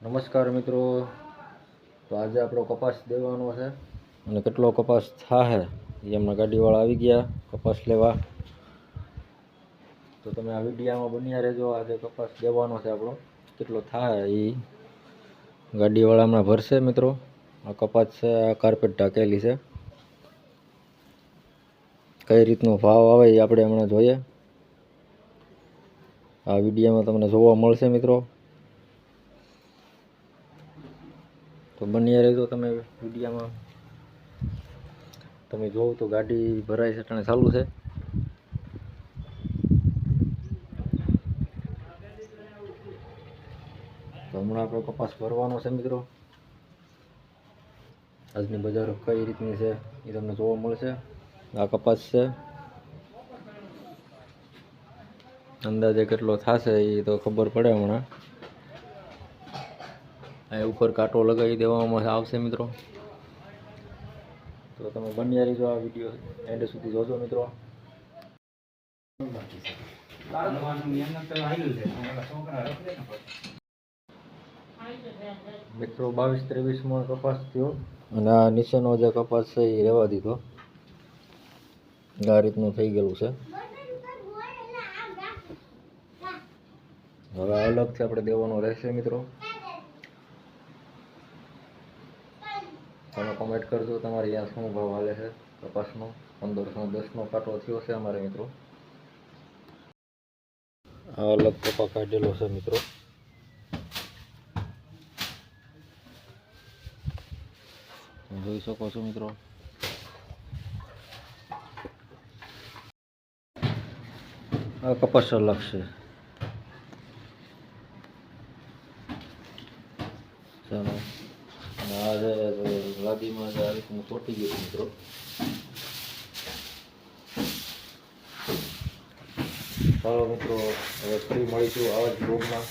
નમસ્કાર મિત્રો. તો આજે આપણો કપાસ દેવાનો છે. અને કેટલો કપાસ થાહે એ હમણાં ગાડીવાળા આવી ગયા કપાસ લેવા. તો તમે આ વિડીયામાં બન્યા રહેજો. આજે કપાસ દેવાનો છે આપણો. કેટલો થાય એ ગાડીવાળા હમણાં ભરશે મિત્રો. આ કપાસ છે, આ કાર્પેટ ઢાકેલી છે. કઈ રીતનો ભાવ આવે એ આપણે હમણાં જોઈએ. આ વિડીયામાં તમને જોવા મળશે મિત્રો. તો બન્યા રહેજો તમે વિડીયામાં તમે જોવો તો ગાડી ભરાય છે ટાણે ચાલુ છે. તો હમણાં આપણો કપાસ ભરવાનો છે મિત્રો. આજની બજાર કઈ રીતની છે એ તમને જોવા મળશે. આ કપાસ છે. અંદાજે કેટલો થશે એ તો ખબર પડે હમણાં. આ ઉપર કાંટો લગાવી દેવામાં આવશે મિત્રો. તો તમે બન્યા રહીજો આ વીડિયો એન્ડ સુધી જોજો મિત્રો. મિત્રો બાવીસ ત્રેવીસમાં કપાસ થયો. અને આ નીચેનો જે કપાસ છે એ રહેવા દીધો. આ રીતનું થઈ ગયેલું છે. હવે અલગથી આપણે દેવાનો રહેશે મિત્રો. તમે કોમેન્ટ કરજો, તમારે અહીંયા શું ભાવ હાલે છે, કપાસનો, પંદરસો દસનો કાંટો થયો છે અમારે મિત્રો. આ અલગ કપા કાઢેલો છે મિત્રો. જોઈ શકો છો મિત્રો. આ કપાસ અલગ છે. ચાલો. અને આ જે લાદીમાં જે આ રીતનું ચોટી ગયું મિત્રો ચાલો મિત્રો હવે ફરી મળીશું આવા જ બ્લોગમાં